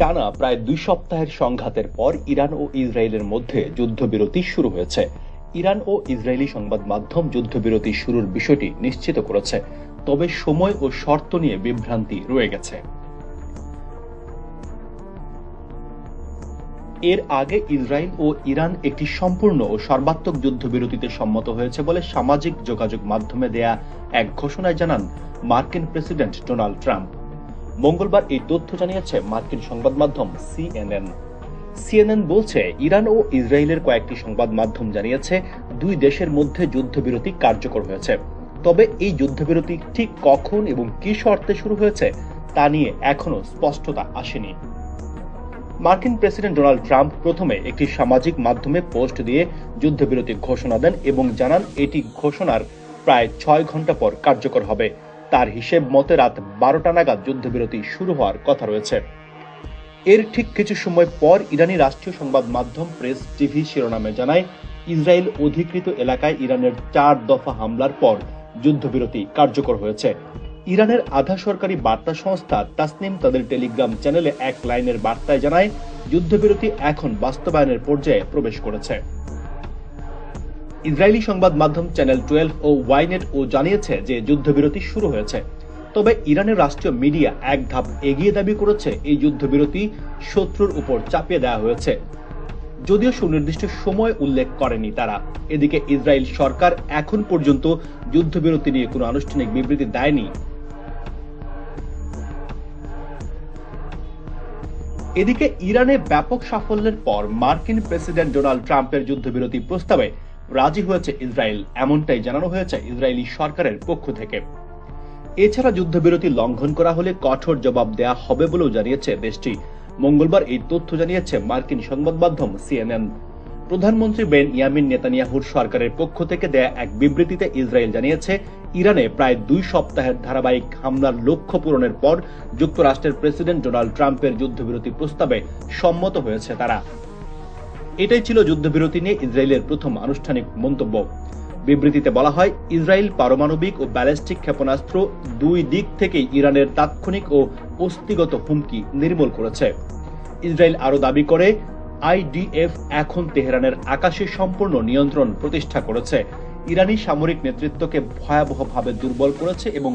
টানা প্রায় দুই সপ্তাহের সংঘাতের পর ইরান ও ইসরায়েলের মধ্যে যুদ্ধবিরতি শুরু হয়েছে। ইরান ও ইসরায়েলি সংবাদ মাধ্যম যুদ্ধবিরতি শুরুর বিষয়টি নিশ্চিত করেছে, তবে সময় ও শর্ত নিয়ে বিভ্রান্তি রয়ে গেছে। এর আগে ইসরায়েল ও ইরান একটি সম্পূর্ণ ও সর্বাত্মক যুদ্ধবিরতিতে সম্মত হয়েছে বলে সামাজিক যোগাযোগ মাধ্যমে দেয়া এক ঘোষণায় জানান মার্কিন প্রেসিডেন্ট ডোনাল্ড ট্রাম্প। মঙ্গলবার এই তথ্য জানিয়েছে মার্কিন সংবাদ মাধ্যম সিএনএন। সিএনএন বলছে, ইরান ও ইসরায়েলের কয়েকটি সংবাদ মাধ্যম জানিয়েছে, দুই দেশের মধ্যে যুদ্ধবিরতি কার্যকর হয়েছে। তবে এই যুদ্ধবিরতি ঠিক কখন এবং কি শর্তে শুরু হয়েছে, তা নিয়ে এখনও স্পষ্টতা আসেনি। মার্কিন প্রেসিডেন্ট ডোনাল্ড ট্রাম্প প্রথমে একটি সামাজিক মাধ্যমে পোস্ট দিয়ে যুদ্ধবিরতি ঘোষণা দেন এবং জানান, এটি ঘোষণার প্রায় ছয় ঘণ্টা পর কার্যকর হবে। তার হিসেব মতে রাত বারোটা নাগাদ যুদ্ধবিরতি শুরু হওয়ার কথা রয়েছে। এর ঠিক কিছু সময় পর ইরানি রাষ্ট্রীয় সংবাদ মাধ্যম প্রেস টিভি শিরোনামে জানায়, ইসরায়েল অধিকৃত এলাকায় ইরানের চার দফা হামলার পর যুদ্ধবিরতি কার্যকর হয়েছে। ইরানের আধা সরকারি বার্তা সংস্থা তাসনিম তাদের টেলিগ্রাম চ্যানেলে এক লাইনের বার্তায় জানায়, যুদ্ধবিরতি এখন বাস্তবায়নের পর্যায়ে প্রবেশ করেছে। ইসরায়েলি সংবাদ মাধ্যম চ্যানেল টুয়েলভ ও ওয়াইনেট ও জানিয়েছে যে যুদ্ধবিরতি শুরু হয়েছে। তবে ইরানের রাষ্ট্রীয় মিডিয়া এক ধাপ এগিয়ে দাবি করেছে, এই যুদ্ধবিরতি শত্রুর উপর চাপিয়ে দেওয়া হয়েছে। যদিও সুনির্দিষ্ট সময় উল্লেখ করেনি তারা। এদিকে ইসরায়েল সরকার এখন পর্যন্ত যুদ্ধবিরতি নিয়ে কোনো আনুষ্ঠানিক বিবৃতি দেয়নি। এদিকে ইরানে ব্যাপক সাফল্যের পর মার্কিন প্রেসিডেন্ট ডোনাল্ড ট্রাম্পের যুদ্ধবিরতি প্রস্তাবে রাজি হয়েছে ইসরায়েল, এমনটাই জানানো হয়েছে ইসরায়েলি সরকারের পক্ষ থেকে। এছাড়া যুদ্ধবিরতি লঙ্ঘন করা হলে কঠোর জবাব দেয়া হবে বলেও জানিয়েছে দেশটি। মঙ্গলবার এই তথ্য জানিয়েছে মার্কিন সংবাদ মাধ্যম সিএনএন। প্রধানমন্ত্রী বেন ইয়ামিন নেতানিয়াহুর সরকারের পক্ষ থেকে দেয়া এক বিবৃতিতে ইসরায়েল জানিয়েছে, ইরানে প্রায় দুই সপ্তাহের ধারাবাহিক হামলার লক্ষ্য পূরণের পর যুক্তরাষ্ট্রের প্রেসিডেন্ট ডোনাল্ড ট্রাম্পের যুদ্ধবিরতি প্রস্তাবে সম্মত হয়েছে তারা। এটাই ছিল যুদ্ধবিরতি নিয়ে ইসরায়েলের প্রথম আনুষ্ঠানিক মন্তব্য। বিবৃতিতে বলা হয়, ইসরায়েল পারমাণবিক ও ব্যালিস্টিক ক্ষেপণাস্ত্র দুই দিক থেকেই ইরানের তাৎক্ষণিক ও অস্তিগত হুমকি নির্মূল করেছে। ইসরায়েল আরও দাবি করে, আইডিএফ এখন তেহরানের আকাশে সম্পূর্ণ নিয়ন্ত্রণ প্রতিষ্ঠা করেছে। ইরানি সামরিক নেতৃত্বকে ভয়াবহভাবে দুর্বল করেছে এবং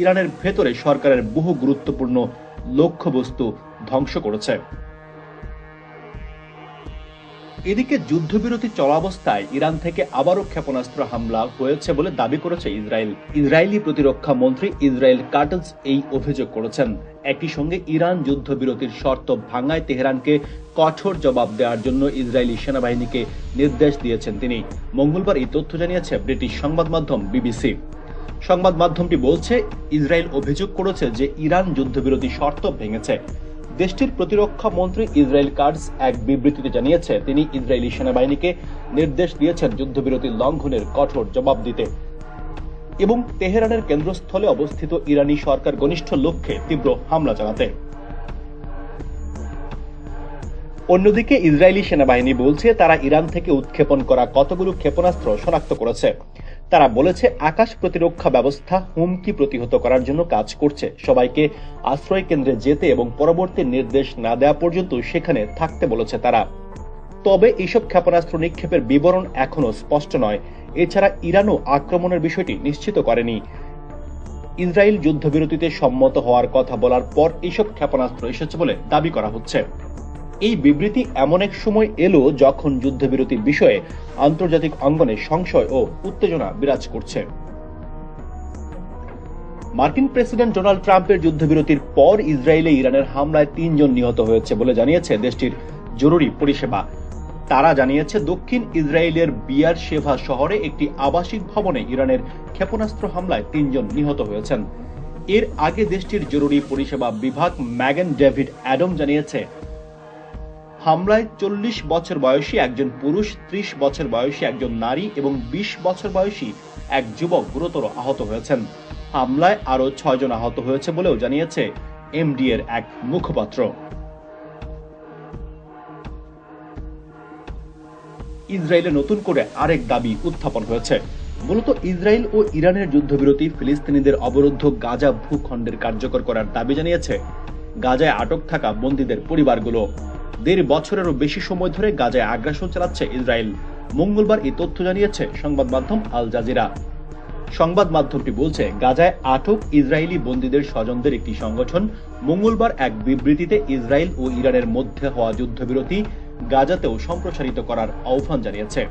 ইরানের ভেতরে সরকারের বহু গুরুত্বপূর্ণ লক্ষ্যবস্তু ধ্বংস করেছে। এদিকে যুদ্ধবিরতি চলাবস্থায় ইরান থেকে আবারও ক্ষেপণাস্ত্র হামলা হয়েছে বলে দাবি করেছে ইসরায়েল। ইসরায়েলি প্রতিরক্ষা মন্ত্রী ইসরায়েল কাটলস এই অভিযোগ করেছেন। একই সঙ্গে ইরান যুদ্ধবিরতির শর্ত ভাঙায় তেহরানকে কঠোর জবাব দেওয়ার জন্য ইসরায়েলি সেনাবাহিনীকে নির্দেশ দিয়েছেন তিনি। মঙ্গলবার এই তথ্য জানিয়েছে ব্রিটিশ সংবাদ মাধ্যম বিবিসি। সংবাদ মাধ্যমটি বলছে, ইসরায়েল অভিযোগ করেছে যে ইরান যুদ্ধবিরতি শর্ত ভেঙেছে। দেশটির প্রতিরক্ষা মন্ত্রী ইসরায়েল কার্ডস এক বিবৃতিতে জানিয়েছে, তিনি ইসরায়েলি সেনাবাহিনীকে নির্দেশ দিয়েছেন যুদ্ধবিরতি লঙ্ঘনের কঠোর জবাব দিতে। এবং তেহরানের কেন্দ্রস্থলে অবস্থিত ইরানি সরকার ঘনিষ্ঠ লক্ষ্যে তীব্র হামলা চালাতে। অন্যদিকে ইসরায়েলি সেনাবাহিনী বলছে, তারা ইরান থেকে উৎক্ষেপণ করা কতগুলো ক্ষেপণাস্ত্র শনাক্ত করেছে। তারা বলেছে, আকাশ প্রতিরক্ষা ব্যবস্থা হুমকি প্রতিহত করার জন্য কাজ করছে। সবাইকে আশ্রয় কেন্দ্রে যেতে এবং পরবর্তী নির্দেশ না দেওয়া পর্যন্ত সেখানে থাকতে বলেছে তারা। তবে এইসব ক্ষেপণাস্ত্র নিক্ষেপের বিবরণ এখনও স্পষ্ট নয়। এছাড়া ইরানও আক্রমণের বিষয়টি নিশ্চিত করেনি। ইসরায়েল যুদ্ধবিরতিতে সম্মত হওয়ার কথা বলার পর এইসব ক্ষেপণাস্ত্র এসেছে বলে দাবি করা হচ্ছে। এই বিবৃতি এমন এক সময় এলো যখন যুদ্ধবিরতির বিষয়ে আন্তর্জাতিক অঙ্গনে সংশয় ও উত্তেজনা বিরাজ করছে। মার্কিন প্রেসিডেন্ট ডোনাল্ড ট্রাম্পের যুদ্ধবিরতির পর ইসরায়েলে ইরানের হামলায় তিনজন নিহত হয়েছে বলে জানিয়েছে দেশটির জরুরি পরিষেবা। তারা জানিয়েছে, দক্ষিণ ইসরায়েলের বিয়ার শেভা শহরে একটি আবাসিক ভবনে ইরানের ক্ষেপণাস্ত্র হামলায় তিনজন নিহত হয়েছেন। এর আগে দেশটির জরুরি পরিষেবা বিভাগ ম্যাগন ডেভিড অ্যাডম জানিয়েছে হামলায় চল্লিশ বছর বয়সী একজন পুরুষ, ত্রিশ বছর বয়সী একজন নারী এবং বিশ বছর বয়সী এক যুবক গুরুতর আহত হয়েছেন। হামলায় আরও ছয়জন আহত হয়েছে বলেও জানিয়েছে এমডি এর এক মুখপাত্র। ইসরায়েলে নতুন করে আরেক দাবি উত্থাপন হয়েছে। মূলত ইসরায়েল ও ইরানের যুদ্ধবিরতি ফিলিস্তিনিদের অবরুদ্ধ গাজা ভূখণ্ডের কার্যকর করার দাবি জানিয়েছে। গাজায় আটক থাকা বন্দীদের পরিবারগুলো। দেড় বছরেরও বেশি সময় ধরে গাজায় আগ্রাসন চালাচ্ছে ইসরায়েল। মঙ্গলবার এই তথ্য জানিয়েছে সংবাদ মাধ্যম আল জাজিরা। সংবাদ মাধ্যমটি বলছে, গাজায় আটক ইসরায়েলি বন্দীদের স্বজনদের একটি সংগঠন মঙ্গলবার এক বিবৃতিতে ইসরায়েল ও ইরানের মধ্যে হওয়া যুদ্ধবিরতি গাজাতেও সম্প্রসারিত করার আহ্বান জানিয়েছে।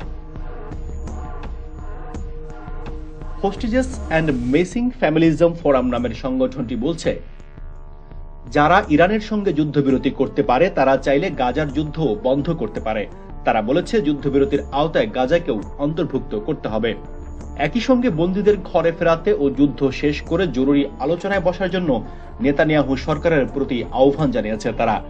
Hostages and missing families forum নামের সংগঠনটি বলছে যারা ইরানের সঙ্গে যুদ্ধবিরতি করতে পারে, তারা চাইলে গাজার যুদ্ধ বন্ধ করতে পারে। তারা বলেছে, যুদ্ধবিরতির আওতায় গাজাকেও অন্তর্ভুক্ত করতে হবে। একই সঙ্গে বন্দীদের ঘরে ফেরাতে ও যুদ্ধ শেষ করে জরুরি আলোচনায় বসার জন্য নেতানিয়াহু সরকারের প্রতি আহ্বান জানিয়েছে তারা।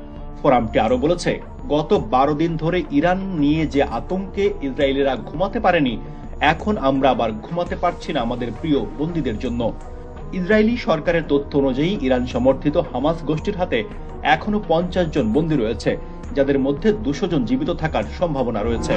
ফোরামটি আরও বলেছে, গত বারো দিন ধরে ইরান নিয়ে যে আতঙ্কে ইসরায়েলিরা ঘুমাতে পারেনি, এখন আমরা আবার ঘুমাতে পারছি না আমাদের প্রিয় বন্দীদের জন্য। ইসরায়েলি সরকারের তথ্য অনুযায়ী ইরান সমর্থিত হামাস গোষ্ঠীর হাতে এখনও পঞ্চাশ জন বন্দী রয়েছে, যাদের মধ্যে দুশো জন জীবিত থাকার সম্ভাবনা রয়েছে।